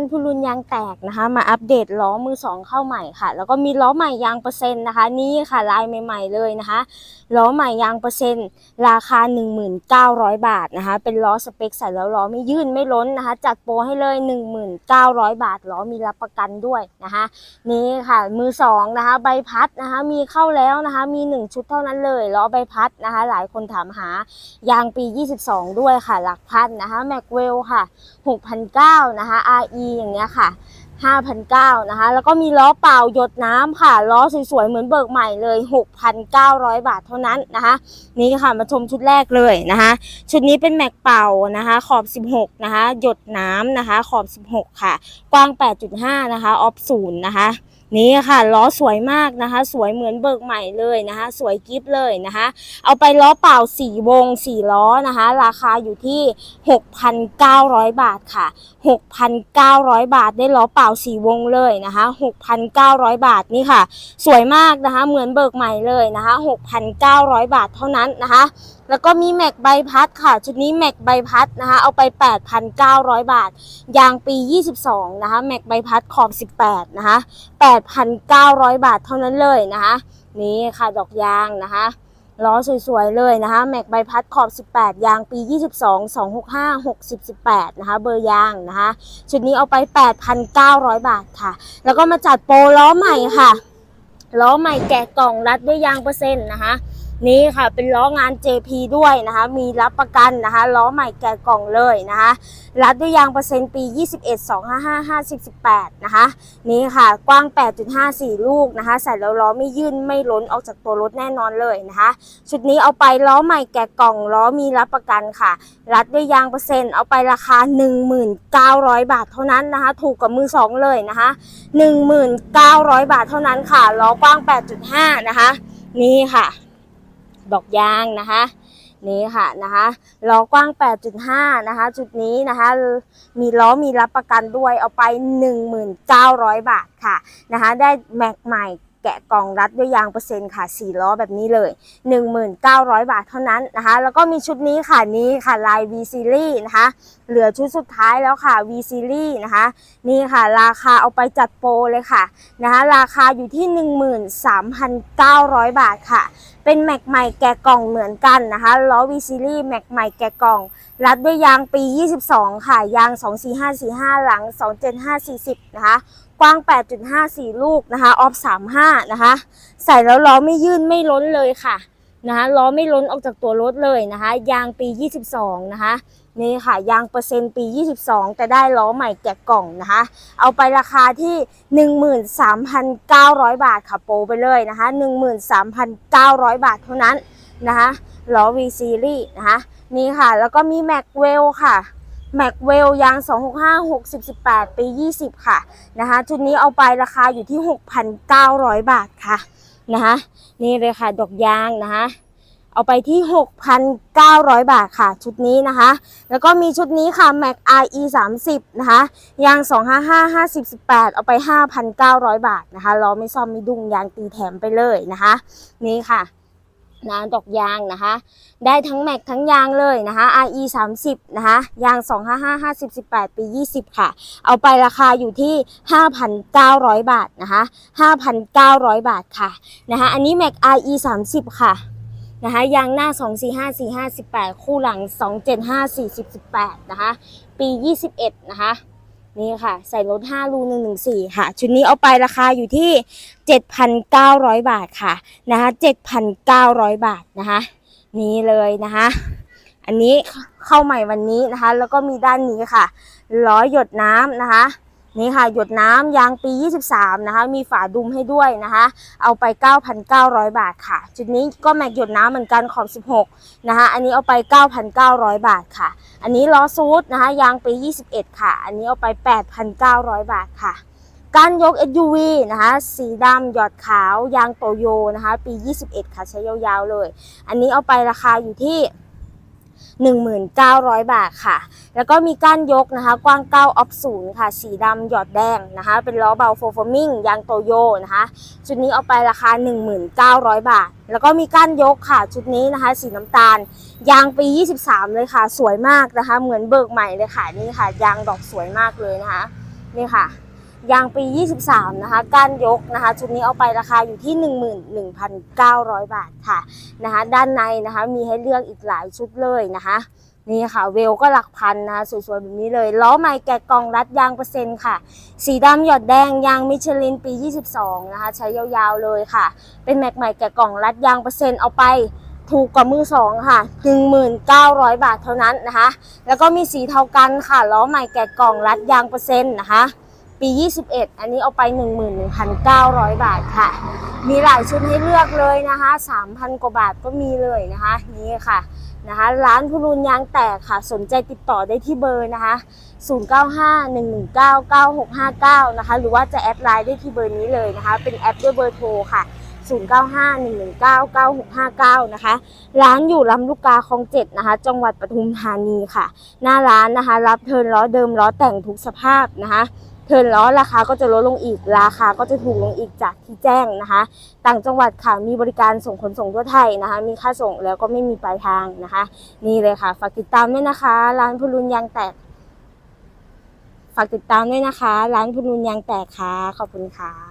านพูรุนยางแตกนะคะ มาอัปเดตล้อมือสองเข้าใหม่ค่ะ แล้วก็มีล้อใหม่ยางเปอร์เซ็นต์นะคะ นี่ค่ะลายใหม่ ๆ เลยนะคะล้อใหม่ยางเปอร์เซ็นต์ ราคา 1,900 บาทนะคะ เป็นล้อสเปคใส่แล้วล้อไม่ยื่นไม่ล้นนะคะ จัดโปรให้เลย 1,900 บาทล้อมีรับประกันด้วยนะคะ นี่ค่ะมือสองนะคะใบพัดนะคะ มีเข้าแล้วนะคะ มี 1 ชุดเท่านั้นเลยล้อใบพัดนะคะ หลายคนถามหายางปี 22 ด้วยค่ะ หลักพันนะคะแม็กเวลค่ะ6,900นะคะ RE อย่างเงี้ยค่ะ5,900นะคะ แล้วก็มีล้อเปล่าหยดน้ำค่ะ ล้อสวยๆ เหมือนเบิกใหม่เลย 6,900 บาทเท่านั้นนะคะ นี่ค่ะมาชมชุดแรกเลยนะคะ ชุดนี้เป็นแม็กเป่านะคะ ขอบ 16 นะคะ หยดน้ำนะคะ ขอบ 16 ค่ะ กว้าง 8.5 นะคะ ออฟศูนย์นะคะ นี่ค่ะล้อสวยมากนะคะ สวยเหมือนเบิกใหม่เลยนะคะ สวยกิฟเลยนะคะ เอาไปล้อเปล่า4วง4ล้อนะคะ ราคาอยู่ที่ 6,900 บาทค่ะ 6,900 บาทได้ล้อเปล่า4วงเลยนะคะ6,900 บาทนี่ค่ะ สวยมากนะคะ เหมือนเบิกใหม่เลยนะคะ 6,900 บาทเท่านั้นนะคะ แล้วก็มีแม็กใบพัดค่ะ ชุดนี้แม็กใบพัดนะคะ เอาไป 8,900 บาท ยางปี 22 นะคะ แม็กใบพัดขอบ 18 นะคะ 8,900 บาทเท่านั้นเลยนะคะ นี่ค่ะดอกยางนะคะล้อสวยๆเลยนะคะ แม็กใบพัดขอบ 18 ยางปี 22 265 60 18 นะคะ เบอร์ยางนะคะ ชุดนี้เอาไป 8,900 บาทค่ะ แล้วก็มาจัดโปรล้อใหม่ค่ะ ล้อใหม่แกะกล่องรัดด้วยยางเปอร์เซ็นต์นะคะ นี่ค่ะเป็นล้องาน JP ด้วยนะคะ มีรับประกันนะคะล้อใหม่แกะกล่องเลยนะคะรัดด้วยยางเปอร์เซ็นต์ปี 21 255 50 18 นะคะ นี่ค่ะกว้าง 8.54 ลูกนะคะ ใส่แล้วล้อไม่ยื่นไม่ล้นออกจากตัวรถแน่นอนเลยนะคะ ชุดนี้เอาไปล้อใหม่แกะกล่องล้อมีรับประกันค่ะ รัดด้วยยางเปอร์เซ็นต์เอาไปราคา 1,900 บาทเท่านั้นนะคะ ถูกกับมือสองเลยนะคะ 1,900 บาทเท่านั้นค่ะล้อกว้าง 8.5 นะคะ นี่ค่ะ ดอกยางนะคะนี่ค่ะนะคะล้อกว้าง 8.5 นะคะ จุดนี้นะคะ มีล้อมีรับประกันด้วยเอาไป 1,900บาทค่ะนะคะ ได้แม็กใหม่ แกะกล่องรัดด้วยยางเปอร์เซ็นต์ค่ะ4ล้อแบบนี้เลย 1,900 บาทเท่านั้นนะคะ แล้วก็มีชุดนี้ค่ะนี้ค่ะลาย V Series นะคะ เหลือชุดสุดท้ายแล้วค่ะ V Series นะคะ นี่ค่ะ ราคาเอาไปจัดโปรเลยค่ะนะคะราคาอยู่ที่ 13,900 บาทค่ะ เป็นแม็กใหม่แกะกล่องเหมือนกันนะคะล้อ V Series แม็กใหม่แกะกล่อง รัดด้วยยางปี 22 ค่ะ ยาง 24545 หลัง 27540 นะคะ กว้าง 8.54 ลูกนะคะ ออฟ 35 นะคะ ใส่แล้วล้อไม่ยื่นไม่ล้นเลยค่ะนะคะล้อไม่ล้นออกจากตัวรถเลยนะคะ ยางปี 22 นะคะนี่ค่ะ ยางเปอร์เซ็นต์ปี 22แต่ได้ล้อใหม่แกะกล่องนะคะ เอาไปราคาที่ 13,900 บาทค่ะโปรไปเลยนะคะ 13,900 บาทเท่านั้นนะคะล้อ V Series นะคะ นี่ค่ะ แล้วก็มีแม็กเวลค่ะแม็กเวลยาง 265 60 18 ปี 20 ค่ะนะคะชุดนี้เอาไปราคาอยู่ที่ 6,900 บาทค่ะนะคะนี่เลยค่ะ ดอกยางนะคะเอาไปที่ 6,900 บาทค่ะ ชุดนี้นะคะ แล้วก็มีชุดนี้ค่ะ Mac RE 30นะคะยาง 255 50 18 เอาไป 5,900 บาทนะคะล้อไม่ซ่อมไม่ดุงยางตีแถมไปเลยนะคะ นี่ค่ะ นะดอกยางนะคะ ได้ทั้งแม็กทั้งยางเลยนะคะ RE 30นะคะ ยาง 255 50 18 ปี 20 ค่ะ เอาไปราคาอยู่ที่ 5,900 บาทนะคะ 5,900 บาทค่ะนะคะ อันนี้แม็ก RE 30 ค่ะนะคะยางหน้า 245 45 18 คู่หลัง 275 40 18 นะคะ ปี 21 นะคะ นี่ค่ะ ใส่ลด5รู114 ค่ะ ชุดนี้เอาไปราคาอยู่ที่ 7,900 บาทค่ะนะคะ7,900 บาทนะคะ นี่เลยนะคะ อันนี้เข้าใหม่วันนี้นะคะ แล้วก็มีด้านนี้ค่ะล้อหยดน้ำนะคะ นี่ค่ะหยดน้ำยางปี 23 นะคะ มีฝาดุมให้ด้วยนะคะ เอาไป 9,900 บาทค่ะ จุดนี้ก็แม็กหยดน้ำเหมือนกันขอบ 16 นะคะ อันนี้เอาไป 9,900 บาทค่ะ อันนี้ล้อซูดนะคะ ยางปี 21 ค่ะ อันนี้เอาไป 8,900 บาทค่ะ การยก SUV นะคะ สีดำหยอดขาวยางโตโยนะคะ ปี 21 ค่ะ ใช้ยาวๆเลย อันนี้เอาไปราคาอยู่ที่ 1,900 บาทค่ะ แล้วก็มีก้านยกนะคะ กว้าง9ออฟศูนย์ค่ะ สีดำหยอดแดงนะคะ เป็นล้อเบาโฟฟอร์มิงยางโตโยนะคะชุดนี้เอาไปราคา 1,900 บาท แล้วก็มีก้านยกค่ะ ชุดนี้นะคะ สีน้ำตาล ยางปี 23 เลยค่ะ สวยมากนะคะ เหมือนเบิกใหม่เลยค่ะนี่ค่ะ ยางดอกสวยมากเลยนะคะนี่ค่ะ ยางปี 23 นะคะ ก้านยกนะคะ ชุดนี้เอาไปราคาอยู่ที่ 11,900 บาทค่ะนะคะ ด้านในนะคะมีให้เลือกอีกหลายชุดเลยนะคะ นี่ค่ะเวลก็หลักพันนะคะสวยๆแบบนี้เลย ล้อใหม่แกะกล่องรัดยางเปอร์เซ็นต์ค่ะ สีดำหยอดแดงยางมิชลินปี 22 นะคะ ใช้ยาวๆเลยค่ะ เป็นแม็กใหม่แกะกล่องรัดยางเปอร์เซ็นต์เอาไปถูกกว่ามือสองค่ะ 19,000บาทเท่านั้นนะคะ แล้วก็มีสีเทากันค่ะ ล้อใหม่แกะกล่องรัดยางเปอร์เซ็นต์นะคะ ปี 21 อันนี้เอาไป 11,900 บาทค่ะ มีหลายชุดให้เลือกเลยนะคะ 3,000 กว่าบาทก็มีเลยนะคะ นี่ค่ะนะคะ ร้านพูรุนยางแตกค่ะ สนใจติดต่อได้ที่เบอร์นะคะ 0951199659 นะคะ หรือว่าจะแอดไลน์ได้ที่เบอร์นี้เลยนะคะ เป็นแอปด้วยเบอร์โทรค่ะ0951199659 นะคะ ร้านอยู่ลำลูกกาคลองเจ็ดนะคะ จังหวัดปทุมธานีค่ะ หน้าร้านนะคะ รับเทิร์นล้อเดิมล้อแต่งทุกสภาพนะคะ เทินล้อราคาก็จะลดลงอีก ราคาก็จะถูกลงอีกจากที่แจ้งนะคะ ต่างจังหวัดค่ะมีบริการส่งขนส่งทั่วไทยนะคะ มีค่าส่งแล้วก็ไม่มีปลายทางนะคะ นี่เลยค่ะ ฝากติดตามด้วยนะคะ ร้านพลุนยางแตก ฝากติดตามด้วยนะคะ ร้านพลุนยางแตกค่ะ ขอบคุณค่ะ